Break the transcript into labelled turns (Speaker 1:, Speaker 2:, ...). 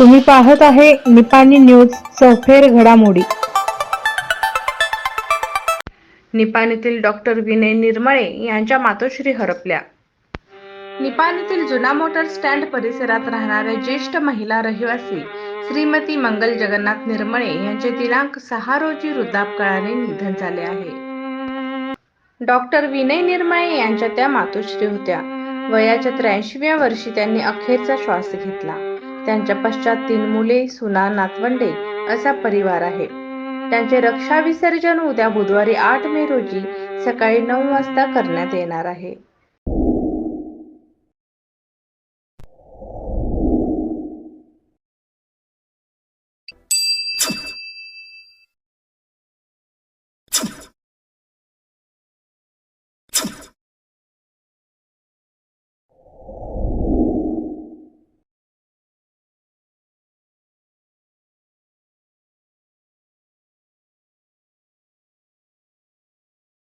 Speaker 1: तुम्ही पाहत आहे निपाणी न्यूज सफेर घडामोडी. निपाणीतील डॉक्टर विनय निर्मळे यांच्या मातोश्री हरपल्या. निपाणीतील जुना मोटर स्टँड परिसरात राहणाऱ्या ज्येष्ठ महिला रहिवासी श्रीमती मंगल जगन्नाथ निर्मळे यांचे दिनांक सहा रोजी वृद्धापकाळाने निधन झाले आहे. डॉक्टर विनय निर्मळे यांच्या त्या मातोश्री होत्या. वयाच्या त्र्याऐंशीव्या वर्षी त्यांनी अखेरचा श्वास घेतला. त्यांच्या पश्चात तीन मुले सुना नातवंडे असा परिवार आहे. त्यांचे रक्षा विसर्जन उद्या बुधवारी आठ मे रोजी सकाळी नऊ वाजता करण्यात येणार आहे.